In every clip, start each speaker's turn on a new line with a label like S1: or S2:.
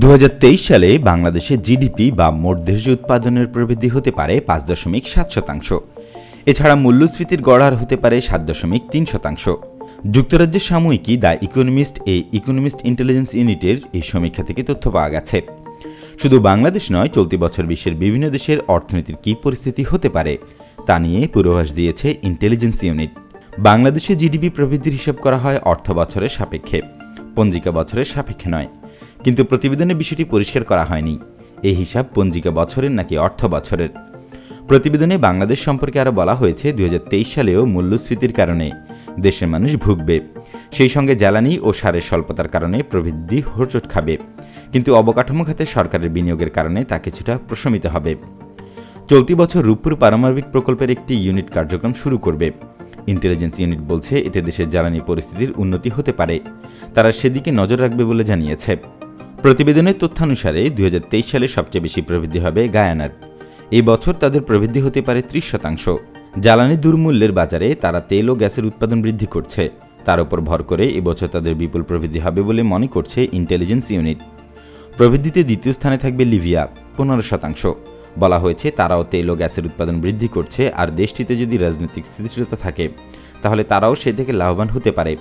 S1: দু হাজার তেইশ সালে বাংলাদেশের জিডিপি বা মোট দেশ উৎপাদনের প্রবৃদ্ধি হতে পারে পাঁচ দশমিক সাত শতাংশ। এছাড়া মূল্যস্ফীতির গড়ার হতে পারে সাত দশমিক তিন শতাংশ। যুক্তরাজ্যের সাময়িকী দ্য ইকোনমিস্ট এই ইকোনমিস্ট ইন্টেলিজেন্স ইউনিটের এই সমীক্ষা থেকে তথ্য পাওয়া গেছে। শুধু বাংলাদেশ নয়, চলতি বছর বিশ্বের বিভিন্ন দেশের অর্থনীতির কী পরিস্থিতি হতে পারে তা নিয়ে পূর্বাভাস দিয়েছে ইন্টেলিজেন্স ইউনিট। বাংলাদেশে জিডিপি প্রবৃদ্ধির হিসাব করা হয় অর্থ বছরের সাপেক্ষে, পঞ্জিকা বছরের সাপেক্ষে নয়। কিন্তু প্রতিবেদনে বিষয়টি পরিষ্কার করা হয়নি। এই হিসাব পঞ্জিকা বছরের নাকি অর্থ বছরের? প্রতিবেদনে বাংলাদেশ সম্পর্কে আরও বলা হয়েছে, দুই হাজার তেইশ সালেও মূল্যস্ফীতির কারণে দেশের মানুষ ভুগবে। সেই সঙ্গে জ্বালানি ও সারের স্বল্পতার কারণে প্রবৃদ্ধি হোঁচট খাবে। কিন্তু অবকাঠামো খাতে সরকারের বিনিয়োগের কারণে তা কিছুটা প্রশমিত হবে। চলতি বছর রূপপুর পারমাণবিক প্রকল্পের একটি ইউনিট কার্যক্রম শুরু করবে। ইন্টেলিজেন্স ইউনিট বলছে, এতে দেশের জ্বালানি পরিস্থিতির উন্নতি হতে পারে। তারা সেদিকে নজর রাখবে বলে জানিয়েছে। প্রতিবেদনের তথ্যানুসারে দুই সালে সবচেয়ে বেশি প্রবৃদ্ধি হবে গায়ানার। এই বছর তাদের প্রবৃদ্ধি হতে পারে ত্রিশ শতাংশ। জ্বালানি দুর্মূল্যের বাজারে তারা তেল ও গ্যাসের উৎপাদন বৃদ্ধি করছে। তার উপর ভর করে এবছর তাদের বিপুল প্রবৃদ্ধি হবে বলে মনে করছে ইন্টেলিজেন্স ইউনিট। প্রবৃদ্ধিতে দ্বিতীয় স্থানে থাকবে লিভিয়া, পনেরো শতাংশ। বলা হয়েছে তারাও তেল ও গ্যাসের উৎপাদন বৃদ্ধি করছে আর দেশটিতে যদি রাজনৈতিক স্থিতিশীলতা থাকে, তাহলে তারাও সে থেকে লাভবান হতে পারে।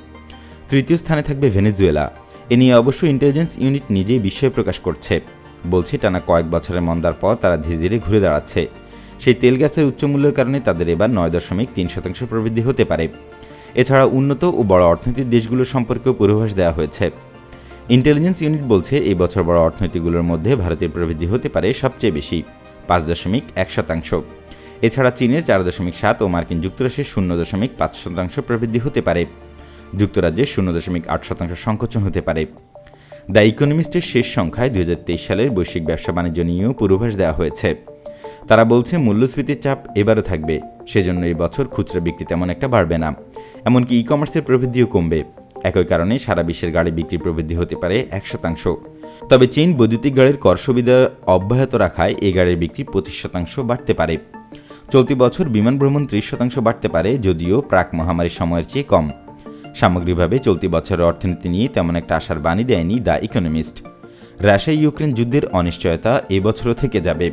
S1: তৃতীয় স্থানে থাকবে ভেনেজুয়েলা এ নিয়ে অবশ্য ইন্টেলিজেন্স ইউনিট নিজেই বিস্ময় প্রকাশ করছে। বলছে, টানা কয়েক বছরের মন্দার পর তারা ধীরে ধীরে ঘুরে দাঁড়াচ্ছে। সেই তেল গ্যাসের উচ্চ মূল্যের কারণে তাদের এবার নয় দশমিক তিন শতাংশ প্রবৃদ্ধি হতে পারে। এছাড়া উন্নত ও বড় অর্থনীতির দেশগুলো সম্পর্কেও পূর্বাভাস দেওয়া হয়েছে। ইন্টেলিজেন্স ইউনিট বলছে, এই বছর বড় অর্থনীতিগুলোর মধ্যে ভারতের প্রবৃদ্ধি হতে পারে সবচেয়ে বেশি, পাঁচ দশমিক এক শতাংশ। এছাড়া চীনের চার দশমিক সাত ও মার্কিন যুক্তরাষ্ট্রের শূন্য দশমিক পাঁচ শতাংশ প্রবৃদ্ধি হতে পারে। যুক্তরাজ্যের শূন্য দশমিক আট শতাংশ সংকোচন হতে পারে। দ্য ইকোনমিস্টের শেষ সংখ্যায় দুই হাজার তেইশ সালের বৈশ্বিক ব্যবসা বাণিজ্য নিয়েও পূর্বাভাস দেওয়া হয়েছে। তারা বলছে, মূল্যস্ফীতির চাপ এবারও থাকবে, সেজন্য এই বছর খুচরা বিক্রি তেমন একটা বাড়বে না। এমনকি ই কমার্সের প্রবৃদ্ধিও কমবে। একই কারণে সারা বিশ্বের গাড়ি বিক্রি প্রবৃদ্ধি হতে পারে এক শতাংশ। তবে চীন বৈদ্যুতিক গাড়ির কর সুবিধা অব্যাহত রাখায় এই গাড়ির বিক্রি পঁচিশ শতাংশ বাড়তে পারে। চলতি বছর বিমান ভ্রমণ ত্রিশ শতাংশ বাড়তে পারে, যদিও প্রাক মহামারীর সময়ের চেয়ে কম। সামগ্রিকভাবে চলতি বছরের অর্থনীতি নিয়ে তেমন একটা আশার বাণী দেয়নি দ্য ইকোনমিস্ট। রাশিয়া ইউক্রেন যুদ্ধের অনিশ্চয়তা এবছরও থেকে যাবে।